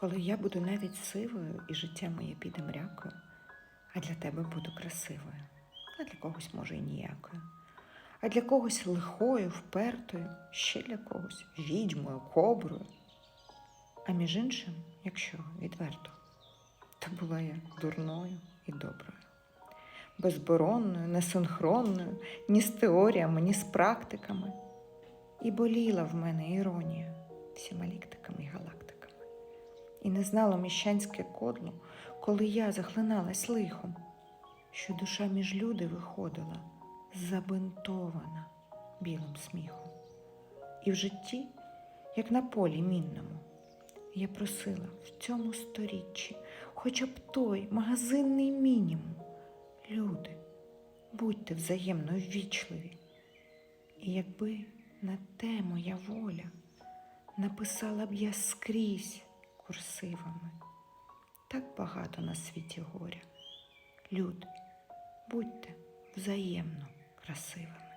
коли я буду навіть сивою і життя моє піде мрякою, а для тебе буду красивою, а для когось, може, і ніякою, а для когось лихою, впертою, ще для когось відьмою, коброю. А між іншим, якщо відверто, то була я дурною і доброю, безборонною, несинхронною, ні з теоріями, ні з практиками. І боліла в мене іронія всіма ліктиками і галактиками. І не знала міщанське кодло, коли я захлиналась лихом, що душа між люди виходила забинтована білим сміхом. І в житті, як на полі мінному, я просила в цьому сторіччі хоча б той магазинний мінімум. Люди, будьте взаємно ввічливі. І якби на те моя воля, написала б я скрізь курсивами. Так багато на світі горя. Люд, будьте взаємно красивими.